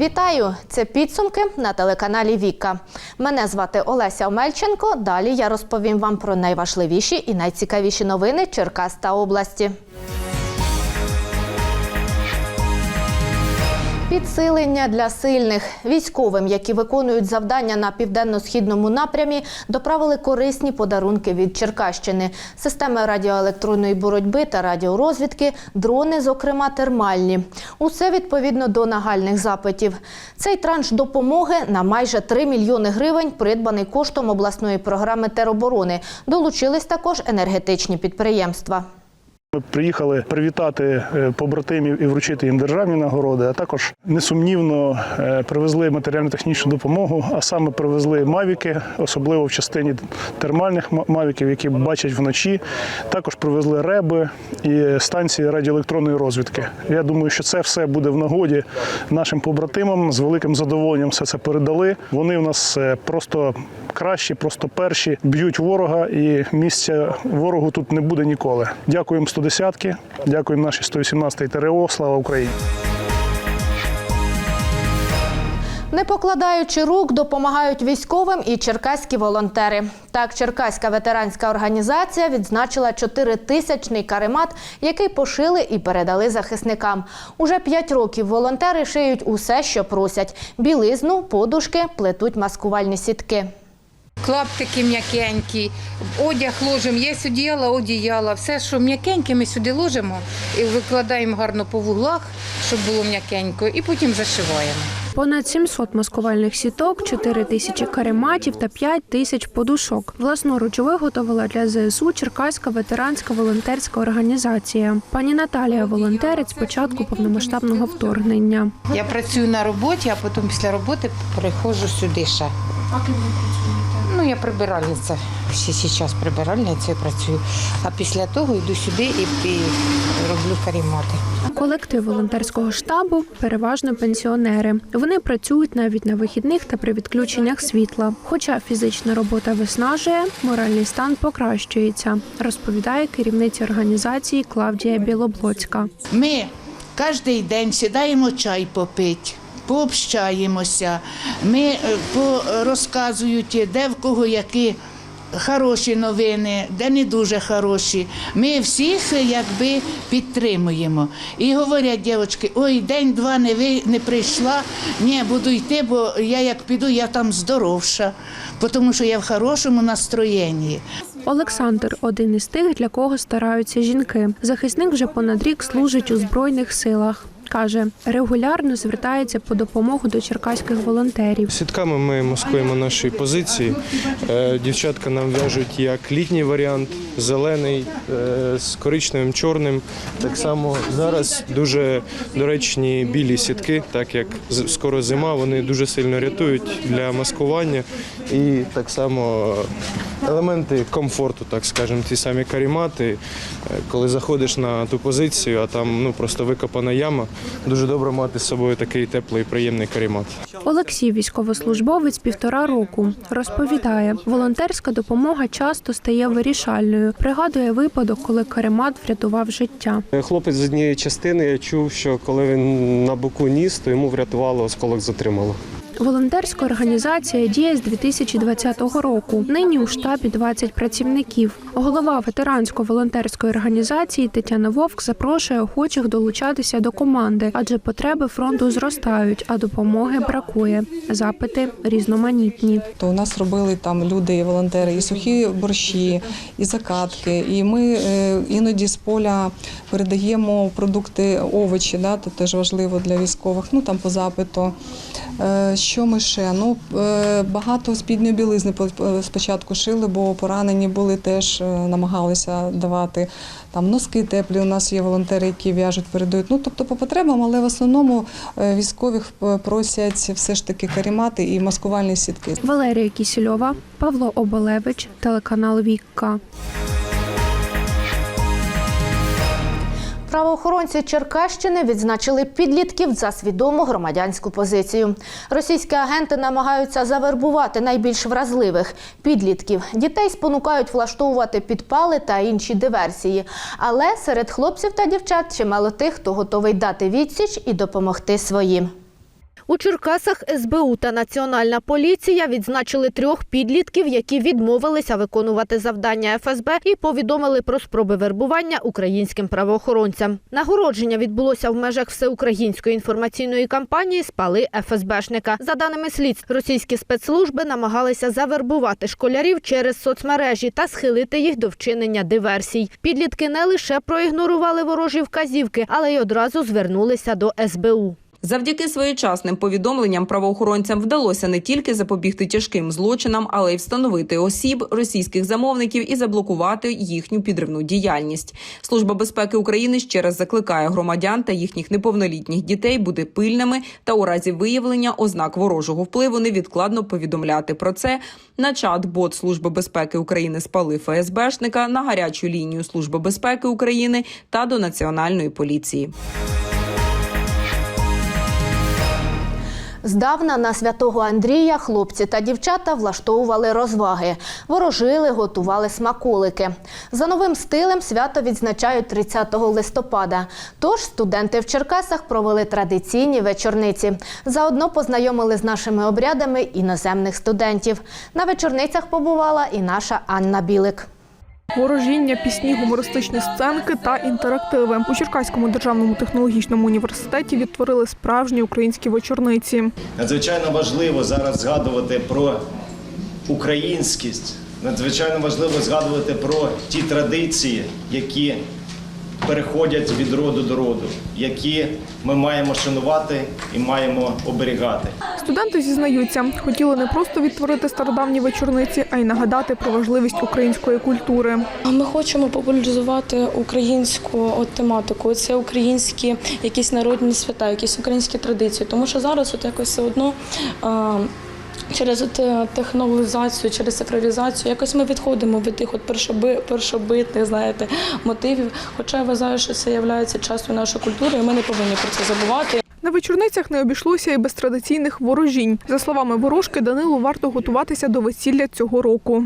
Вітаю! Це підсумки на телеканалі Віка. Мене звати Олеся Омельченко. Далі я розповім вам про найважливіші і найцікавіші новини Черкас та області. Підсилення для сильних військовим, які виконують завдання на південно-східному напрямі, доправили корисні подарунки від Черкащини: системи радіоелектронної боротьби та радіорозвідки, дрони, зокрема термальні. Усе відповідно до нагальних запитів. Цей транш допомоги на майже 3 мільйони гривень, придбаний коштом обласної програми тероборони. Долучились також енергетичні підприємства. Ми приїхали привітати е, побратимів і вручити їм державні нагороди, а також несумнівно е, привезли матеріально-технічну допомогу, а саме привезли мавіки, особливо в частині термальних мавіків, які бачать вночі. Також привезли реби і станції радіоелектронної розвідки. Я думаю, що це все буде в нагоді нашим побратимам. З великим задоволенням все це передали. Вони в нас е, просто кращі, просто перші б'ють ворога, і місця ворогу тут не буде ніколи. Дякуємо 110-ки, дякуємо нашій 118-й ТРО. Слава Україні! Не покладаючи рук, допомагають військовим і черкаські волонтери. Так, Черкаська ветеранська організація відзначила чотиритисячний каремат, який пошили і передали захисникам. Уже п'ять років волонтери шиють усе, що просять: білизну, подушки, плетуть маскувальні сітки. Клаптики м'якенькі, одяг ложимо, є одіяла, одіяла. Все, що м'якеньке, ми сюди ложимо і викладаємо гарно по вуглах, щоб було м'якенько, і потім зашиваємо. Понад 700 маскувальних сіток, 4 тисячі карематів та 5 тисяч подушок. Власноруч виготовила для ЗСУ Черкаська ветеранська волонтерська організація. Пані Наталія волонтерить з початку повномасштабного вторгнення. Я працюю на роботі, а потім після роботи приходжу сюди ще. Ну, я прибиральниця. Всі зараз прибиральницею працюю. А після того йду сюди і, і роблю карімати. Колектив волонтерського штабу переважно пенсіонери. Вони працюють навіть на вихідних та при відключеннях світла. Хоча фізична робота виснажує, моральний стан покращується, розповідає керівниця організації Клавдія Білоблоцька. Ми кожен день сідаємо чай попити, пообщаємося, ми е, розказують, де в кого які хороші новини, де не дуже хороші. Ми всіх якби підтримуємо. І говорять дівчатки, ой, день-два не, ви, не прийшла, ні, буду йти, бо я як піду, я там здоровша, тому що я в хорошому настроєнні. Олександр один із тих, для кого стараються жінки. Захисник вже понад рік служить у збройних силах. Каже, регулярно звертається по допомогу до черкаських волонтерів. Сітками ми маскуємо наші позиції. Е, Дівчатка нам в'яжуть як літній варіант, зелений е, з коричневим, чорним. Так само зараз дуже доречні білі сітки, так як скоро зима, вони дуже сильно рятують для маскування і так само елементи комфорту, так скажемо, ті самі карімати. Е, Коли заходиш на ту позицію, а там ну просто викопана яма, дуже добре мати з собою такий теплий, приємний карімат. Олексій, військовослужбовець півтора року, розповідає, волонтерська допомога часто стає вирішальною. Пригадує випадок, коли каремат врятував життя. Хлопець з однієї частини я чув, що коли він на боку ніс, то йому врятувало осколок затримало. Волонтерська організація діє з 2020 року. Нині у штабі 20 працівників. Голова ветеранської волонтерської організації Тетяна Вовк запрошує охочих долучатися до команди, адже потреби фронту зростають, а допомоги бракує. Запити різноманітні. То у нас робили там люди, волонтери, і сухі борщі, і закатки. І ми е, іноді з поля передаємо продукти, овочі, да, то теж важливо для військових. Ну там по запиту. Е, Що ми ще? Ну е, багато спідньої білизни по- спочатку шили, бо поранені були теж е, намагалися давати. Там носки теплі. У нас є волонтери, які в'яжуть, передають. Ну тобто по потребам, але в основному е, військових е, просять все ж таки карімати і маскувальні сітки. Валерія Кісільова, Павло Оболевич, телеканал Вікка. Правоохоронці Черкащини відзначили підлітків за свідому громадянську позицію. Російські агенти намагаються завербувати найбільш вразливих підлітків. Дітей спонукають влаштовувати підпали та інші диверсії. Але серед хлопців та дівчат чимало тих, хто готовий дати відсіч і допомогти своїм. У Черкасах СБУ та Національна поліція відзначили трьох підлітків, які відмовилися виконувати завдання ФСБ і повідомили про спроби вербування українським правоохоронцям. Нагородження відбулося в межах всеукраїнської інформаційної кампанії Спали ФСБшника. За даними слідств, російські спецслужби намагалися завербувати школярів через соцмережі та схилити їх до вчинення диверсій. Підлітки не лише проігнорували ворожі вказівки, але й одразу звернулися до СБУ. Завдяки своєчасним повідомленням правоохоронцям вдалося не тільки запобігти тяжким злочинам, але й встановити осіб російських замовників і заблокувати їхню підривну діяльність. Служба безпеки України ще раз закликає громадян та їхніх неповнолітніх дітей бути пильними та у разі виявлення ознак ворожого впливу невідкладно повідомляти про це на чат-бот Служби безпеки України спали ФСБшника на гарячу лінію Служби безпеки України та до національної поліції. Здавна на святого Андрія хлопці та дівчата влаштовували розваги, ворожили, готували смаколики. За новим стилем свято відзначають 30 листопада. Тож студенти в Черкасах провели традиційні вечорниці. Заодно познайомили з нашими обрядами іноземних студентів. На вечорницях побувала і наша Анна Білик. Ворожіння, пісні, гумористичні сценки та інтерактиви у Черкаському державному технологічному університеті відтворили справжні українські вечорниці. Надзвичайно важливо зараз згадувати про українськість. Надзвичайно важливо згадувати про ті традиції, які переходять від роду до роду, які ми маємо шанувати і маємо оберігати. Студенти зізнаються, хотіли не просто відтворити стародавні вечорниці, а й нагадати про важливість української культури. Ми хочемо популяризувати українську от тематику. Це українські якісь народні свята, якісь українські традиції. Тому що зараз от якось все одно. Через от, технологізацію, через сакралізацію, якось ми відходимо від тих от першоби, першобитних, знаєте, мотивів. Хоча я вважаю, що це є частю нашої культури, і ми не повинні про це забувати. На вечорницях не обійшлося і без традиційних ворожінь. За словами ворожки, Данилу варто готуватися до весілля цього року.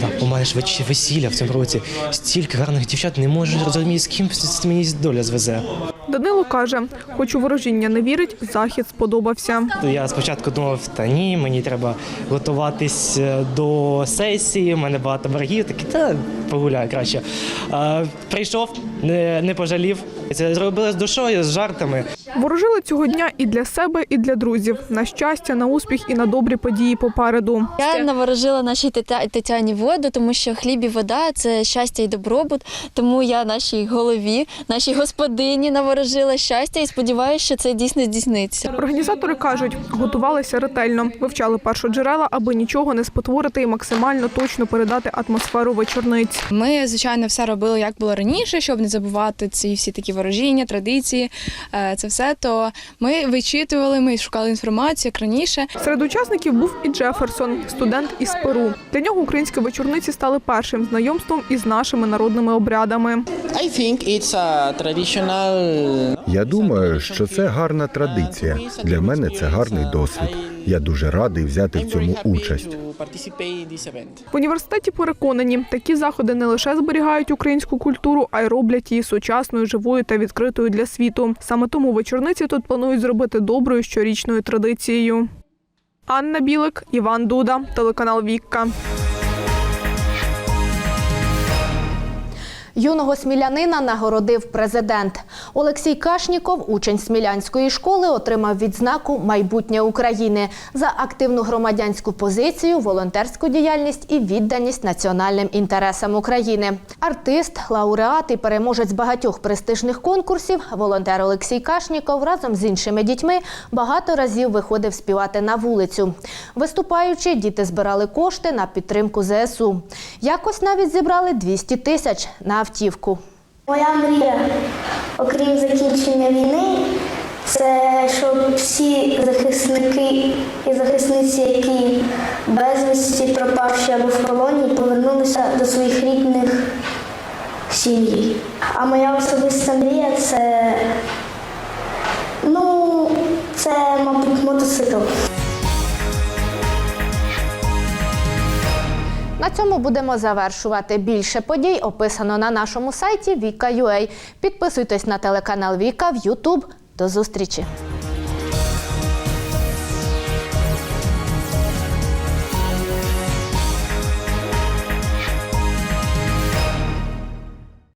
Да, у мене весілля в цьому році. Стільки гарних дівчат не можу зрозуміти, з ким мені доля звезе. Каже, хоч у ворожіння не вірить, захід сподобався. Я спочатку думав, та ні, мені треба готуватись е, до сесії, в мене багато боргів, такі та погуляю краще. Прийшов, не, не пожалів. Це зробили з душою, з жартами. Ворожили цього дня і для себе, і для друзів. На щастя, на успіх і на добрі події попереду. Я наворожила нашій Тетяні воду, тому що хліб і вода це щастя і добробут. Тому я нашій голові, нашій господині наворожила щастя і сподіваюся, що це дійсно здійсниться. Організатори кажуть, готувалися ретельно, вивчали першоджерела, аби нічого не спотворити і максимально точно передати атмосферу вечорниць. Ми, звичайно, все робили як було раніше, щоб не забувати ці всі такі ворожіння, традиції. е, Це все то ми вичитували, ми шукали інформацію як раніше. Серед учасників був і Джеферсон, студент із Перу. Для нього українські вечорниці стали першим знайомством із нашими народними обрядами. Я думаю, що це гарна традиція. Для мене це гарний досвід. Я дуже радий взяти в цьому участь. В університеті переконані, такі заходи не лише зберігають українську культуру, а й роблять її сучасною, живою та відкритою для світу. Саме тому вечорниці тут планують зробити доброю щорічною традицією. Анна Білик, Іван Дуда, телеканал Вікка. Юного смілянина нагородив президент. Олексій Кашніков, учень смілянської школи, отримав відзнаку Майбутнє України за активну громадянську позицію, волонтерську діяльність і відданість національним інтересам України. Артист, лауреат і переможець багатьох престижних конкурсів, волонтер Олексій Кашніков разом з іншими дітьми багато разів виходив співати на вулицю. Виступаючи, діти збирали кошти на підтримку ЗСУ. Якось навіть зібрали 200 тисяч на автівку. Моя мрія, окрім закінчення війни, це щоб всі захисники і захисниці, які безвісті пропавші або в полоні, повернулися до своїх рідних сім'ї. А моя особиста мрія це, ну, це, мабуть, мотоцикл. На цьому будемо завершувати. Більше подій описано на нашому сайті Віка.ua. Підписуйтесь на телеканал Віка в Ютуб. До зустрічі!